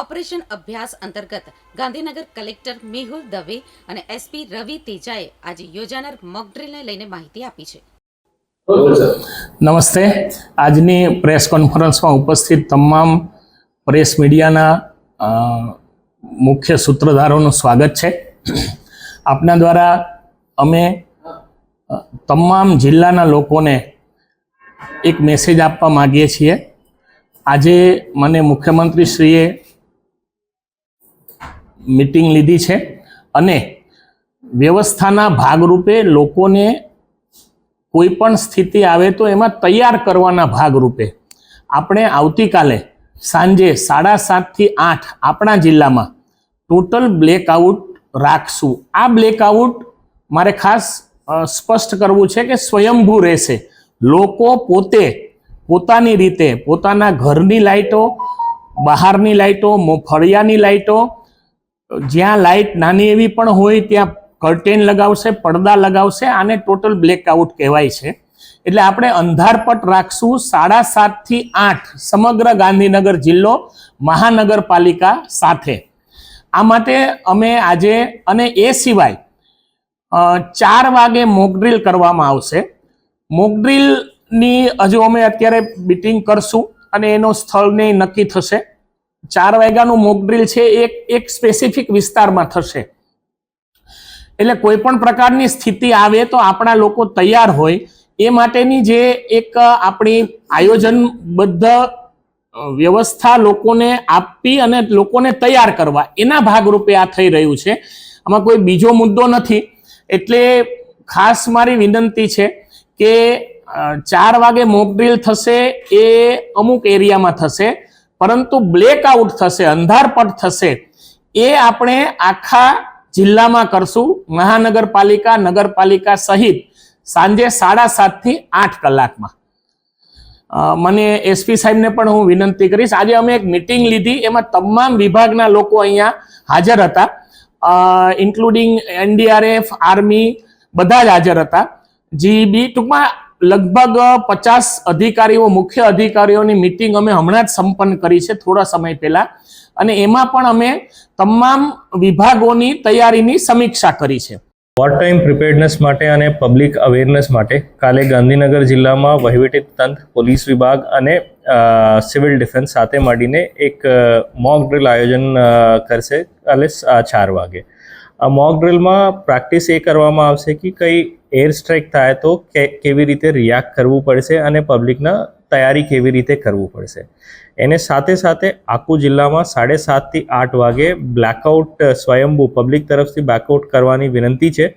Operation અભ્યાસ અંતર્ગત Gandhinagar collector Mehul Dave અને એસપી રવિ તેજાએ આજે યોજાનાર મોકડ્રીલને લઈને માહિતી આપી છે. નમસ્તે. આજની પ્રેસ કોન્ફરન્સમાં ઉપસ્થિત તમામ પ્રેસ મીડિયાના મુખ્ય સૂત્રધારોનું સ્વાગત છે. આપના દ્વારા અમે તમામ જિલ્લાના લોકોને એક મેસેજ આપવા માગીએ છીએ. આજે મને મુખ્યમંત્રીશ્રીએ મિટિંગ લીધી છે. અને વ્યવસ્થાના ભાગરૂપે લોકોને કોઈ પણ સ્થિતિ આવે તો એમાં તૈયાર કરવાના ભાગરૂપે આપણે આવતીકાલે સાંજે સાડા સાતથી આઠ આપણા જિલ્લામાં ટોટલ બ્લેકઆઉટ રાખશું. આ બ્લેકઆઉટ મારે ખાસ સ્પષ્ટ કરવું છે કે સ્વયંભૂ રહેશે. લોકો પોતે પોતાની રીતે પોતાના ઘરની લાઇટો, બહારની લાઇટો, ફળિયાની લાઇટો જ્યાં લાઇટ નાની એવી પણ હોય, ત્યાં કર્ટેન લગાવશે, પડદા લગાવશે, આને ટોટલ બ્લેકઆઉટ કહેવાય છે. એટલે આપણે અંધારપટ રાખશું સાડા સાતથી આઠ સમગ્ર ગાંધીનગર જિલ્લો મહાનગરપાલિકા સાથે. આ માટે અમે આજે અને એ સિવાય ચાર વાગે મોકડ્રીલ કરવામાં આવશે. મોકડ્રીલની હજુ અમે અત્યારે મિટિંગ કરશું અને એનો સ્થળને નક્કી થશે. ચાર વાગ્યાનું મોકડ્રીલ છે એક એક સ્પેસિફિક વિસ્તારમાં થશે. એટલે કોઈ પણ પ્રકારની સ્થિતિ આવે તો આપણા લોકો તૈયાર હોય. એ માટેની જે એક આપણી આયોજનબદ્ધ વ્યવસ્થા લોકોને આપવી અને લોકોને તૈયાર કરવા, એના ભાગરૂપે આ થઈ રહ્યું છે. આમાં કોઈ બીજો મુદ્દો નથી. એટલે ખાસ મારી વિનંતી છે કે ચાર વાગે મોક ડ્રીલ થશે, એ અમુક એરિયામાં થશે. પરંતુ બ્લેકઆઉટ થશે અંધારપટ થશે. એ આપણે આખા જિલ્લામાં કરશું. મહાનગરપાલિકા, નગરપાલિકા સહિત સાંજે સાડા સાતથી આઠ કલાકમાં. મને એસપી સાહેબને પણ હું વિનંતી કરીશ. આજે અમે એક મિટિંગ લીધી. એમાં તમામ વિભાગના લોકો અહીંયા હાજર હતા. ઇન્ક્લુડિંગ એનડીઆરએફ, આર્મી બધા જ હાજર હતા. જીબી ટૂંકમાં લગભગ પચાસ અધિકારીઓ, મુખ્ય અધિકારીઓની મિટિંગ અમે હમણાં જ સંપન્ન કરી છે, થોડા સમય પહેલા. અને એમાં પણ અમે તમામ વિભાગોની તૈયારીની સમીક્ષા કરી છે. વોર ટાઈમ પ્રિપેર્ડનેસ માટે અને પબ્લિક અવેરનેસ માટે કાલે ગાંધીનગર જિલ્લામાં વહીવટી તંત્ર, પોલીસ વિભાગ અને સિવિલ ડિફેન્સ સાથે મળીને એક મોક ડ્રિલ આયોજન કરશે કાલે ચાર વાગે. આ મોક ડ્રિલમાં પ્રેક્ટિસ એ કરવામાં આવશે કે કઈ એર સ્ટ્રાઇક થાય તો કેવી રીતે રિએક્ટ કરવું પડશે અને પબ્લિકના તૈયારી કેવી રીતે કરવું પડશે. એને સાથે સાથે આખું જિલ્લામાં સાડે સાતથી આઠ વાગે બ્લેકઆઉટ સ્વયંભૂ પબ્લિક તરફથી બ્લેકઆઉટ કરવાની વિનંતી છે.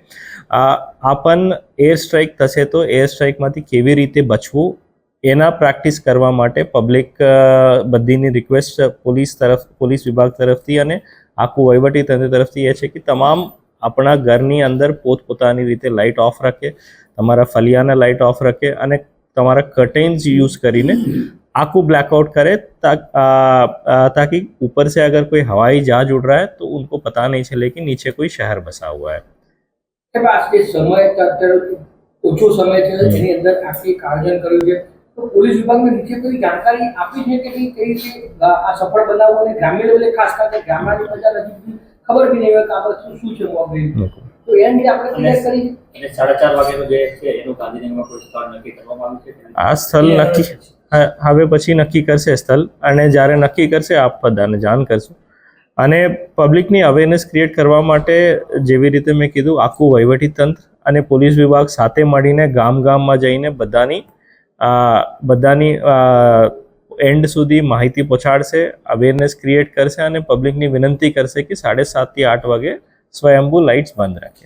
આ આ એર સ્ટ્રાઇક થશે તો એર સ્ટ્રાઇકમાંથી કેવી રીતે બચવું એના પ્રેક્ટિસ કરવા માટે પબ્લિક બધીની રિક્વેસ્ટ પોલીસ તરફ, પોલીસ વિભાગ તરફથી અને આખું વહીવટી તંત્ર તરફથી એ છે કે તમામ આપણા ઘરની અંદર પોતપોતાની રીતે લાઇટ ઓફ રાખે તમારા ફલિયાના લાઇટ ઓફ રાખે અને તમારા कर्टेन्स यूज કરીને आंखों ब्लैकआउट करे ताक, आ, आ, ताकि ऊपर से अगर कोई हवाई जहाज उड़ रहा है तो उनको पता नहीं चले कि नीचे कोई शहर बसा हुआ है સાહેબ આ જે સમય અત્યારે ઓછો સમય છે એની અંદર આખી એક આયોજન કર્યું છે તો પોલીસ વિભાગને નીચે કોઈ જાણકારી આપી છે કે કઈ રીતે આ સફળ બનાવવું અને ગ્રામ્ય લેવલે ખાસ કરીને ગામડાની પ્રજા નથી ખબર બી નહીં હોય કે આપણે શું શું છે મોબાઈલ તો એ અંગે આપણે તૈયાર કરી અને સાડા ચાર વાગ્યાનું જે છે એનું ગાંધીનગરમાં કોઈ સ્થળ નક્કી કરવામાં આવ્યું છે? આ સ્થળ નક્કી હવે પછી નક્કી કરશે સ્થળ અને જ્યારે નક્કી કરશે આપ બધાને જાણ કરશું. અને પબ્લિકની અવેરનેસ ક્રિએટ કરવા માટે જેવી રીતે મેં કીધું આખું વહીવટી તંત્ર અને પોલીસ વિભાગ સાથે મળીને ગામ ગામમાં જઈને બધાની બધાની એન્ડ સુધી માહિતી પહોંચાડશે અવેરનેસ ક્રિએટ કરશે અને પબ્લિકની વિનંતી કરશે કે સાડે સાતથી આઠ વાગે સ્વયંભૂ લાઇટ્સ બંધ રાખે.